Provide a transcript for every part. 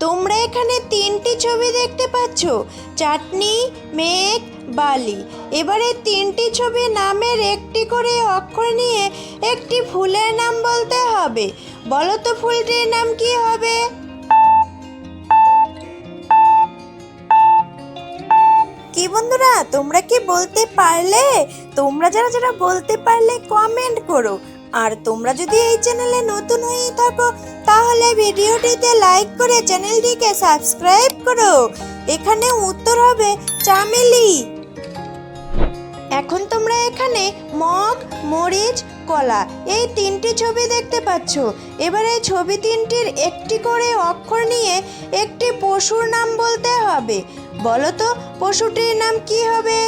তোমরা এখানে তিনটি ছবি দেখতে পাচ্ছ। চাটনি, মেঘ, বালি। এবারে তিনটি ছবি নামের একটি করে অক্ষর নিয়ে একটি ফুলের নাম বলতে হবে। বলো তো ফুলটির নাম কি হবে? কি বন্ধুরা, তোমরা কি বলতে পারলে? তোমরা যারা যারা বলতে পারলে কমেন্ট করো। আর তোমরা যদি এই চ্যানেলে নতুন হয়ে থাকো, তাহলে ভিডিওটিতে লাইক করে চ্যানেলটিকে সাবস্ক্রাইব করো। এখানে উত্তর হবে চামেলি। এখন তোমরা এখানে মগ, মরিচ, কলা এই তিনটি ছবি দেখতে পাচ্ছ। এবার ছবি তিনটির একটি করে অক্ষর নিয়ে একটি পশুর নাম বলতে হবে। বলো তো, পশুটির নাম কি হবে?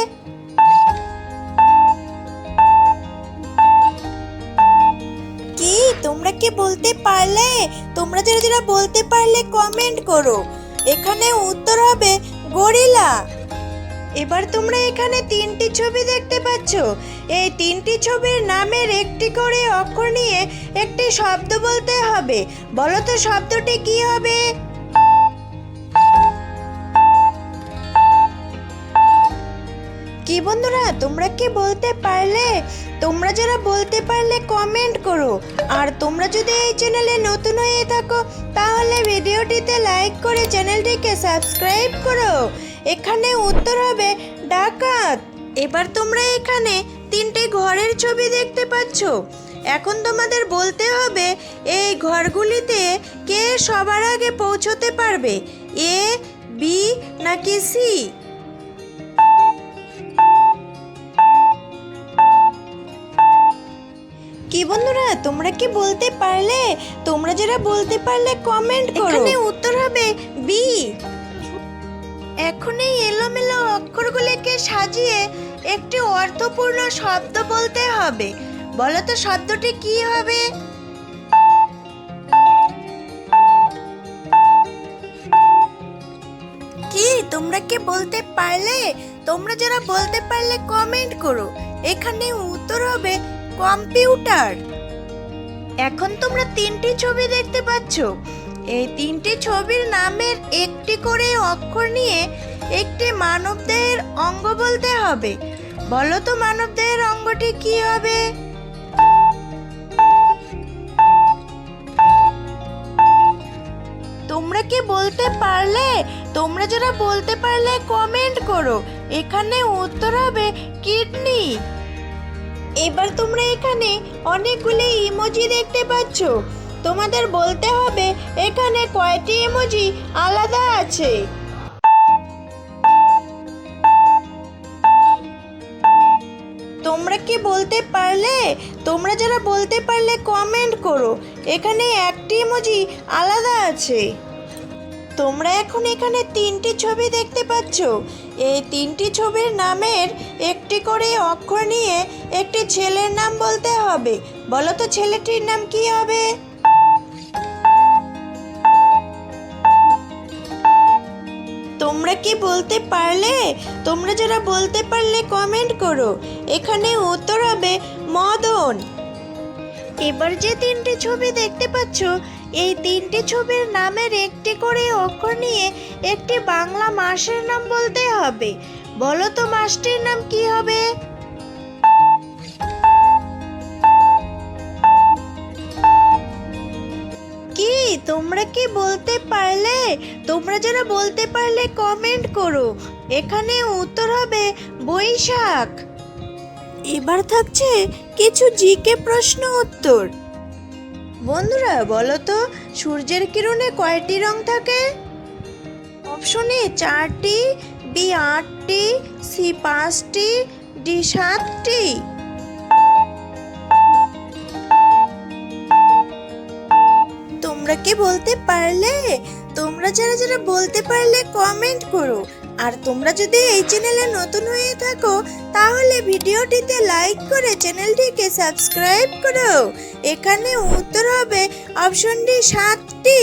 তোমরা কি বলতে পারলে? তোমরা যারা যারা বলতে পারলে কমেন্ট করো। এখানে উত্তর হবে গরিলা। এবার তোমরা এখানে তিনটি ছবি দেখতে পাচ্ছ। এই তিনটি ছবির নামের একটি করে অক্ষর নিয়ে একটি শব্দ বলতে হবে। বলো তো শব্দটি কি হবে? কি বন্ধুরা, তোমরা কি বলতে পারলে? তোমরা যারা বলতে পারলে কমেন্ট করো। আর তোমরা যদি এই চ্যানেলে নতুন হয়ে থাকো, তাহলে ভিডিওটিতে লাইক করে চ্যানেলটিকে সাবস্ক্রাইব করো। এখানে উত্তর হবে, ডাকাত। এবার তোমরা এখানে তিনটে ঘরের ছবি দেখতে পাচ্ছ। এখন তোমাদের বলতে হবে, এই ঘরগুলিতে কে সবার আগে পৌঁছতে পারবে? এ, বি, নাকি সি? বন্ধুরা, তোমরা কি বলতে পারলে? তোমরা যারা বলতে পারলে কমেন্ট করো। এখানে উত্তর হবে বি এখন এই এলোমেলো অক্ষরগুলিকে সাজিয়ে একটি অর্থপূর্ণ শব্দ বলতে হবে। বলো তো, শব্দটি কি হবে? কি, তোমরা কি বলতে পারলে? তোমরা যারা বলতে পারলে কমেন্ট করো। এখানে উত্তর হবে কম্পিউটার। এখন তোমরা তিনটি ছবি দেখতে পাচ্ছ। এই তিনটি ছবির নামের একটি করে অক্ষর নিয়ে একটি মানবদেহের অঙ্গ বলতে হবে। বলো তো মানবদেহের অঙ্গটি কি হবে? তোমরা কি বলতে পারলে? তোমরা যারা বলতে পারলে কমেন্ট করো। এখানে উত্তর হবে কিডনি। এবার তোমরা এখানে অনেকগুলি ইমোজি দেখতে পাচ্ছ। তোমাদের বলতে হবে, এখানে কয়টি ইমোজি আলাদা আছে? তোমরা কি বলতে পারলে? তোমরা যারা বলতে পারলে কমেন্ট করো। এখানে একটি ইমোজি আলাদা আছে। তোমরা এখন এখানে তিনটি ছবি দেখতে পাচ্ছ। এই তিনটি ছবির নামের একটি করে অক্ষর নিয়ে একটি ছেলের নাম বলতে হবে। বলো তো ছেলেটির নাম কি হবে? তোমরা কি বলতে পারলে? তোমরা যারা বলতে পারলে কমেন্ট করো। এখানে উত্তর হবে মদন। এবার যে তিনটি ছবি দেখতে পাচ্ছ এই তিনটি ছবির নামের একটি করে অক্ষর নিয়ে একটি বাংলা মাসের নাম বলতে হবে। বলো তো মাসটির নাম কি হবে? কি? তোমরা কি বলতে পারলে? তোমরা যারা বলতে পারলে কমেন্ট করো। এখানে উত্তর হবে বৈশাখ। এবার থাকছে কিছু জিকে প্রশ্ন উত্তর। বন্ধুরা, বলো তো, সূর্যের কিরণে কয়টি রং থাকে? অপশন এ চারটি বি আটটি সি পাঁচটি ডি সাতটি। তোমরা কি বলতে পারলে? তোমরা যারা যারা বলতে পারলে কমেন্ট করো। আর তোমরা যদি এই চ্যানেলে নতুন হয়ে থাকো, তাহলে ভিডিওটিতে লাইক করে চ্যানেলটিকে সাবস্ক্রাইব করো। এখানে উত্তর হবে অপশন ডি সাতটি।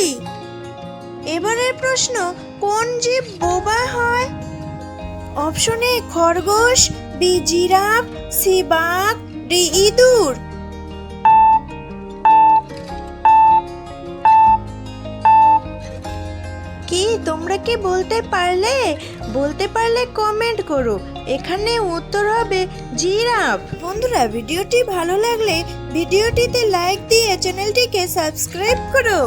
এবারের প্রশ্ন, কোন জীব বোবা হয়? অপশন খরগোশ বি জিরাফ সি বাঘ ডি ইঁদুর। কি, তোমরা কি বলতে পারলে? বলতে পারলে কমেন্ট করো। এখানে উত্তর হবে জিরাফ। বন্ধুরা, ভিডিওটি ভালো লাগলে ভিডিওটিতে লাইক দিয়ে চ্যানেলটিকে সাবস্ক্রাইব করো।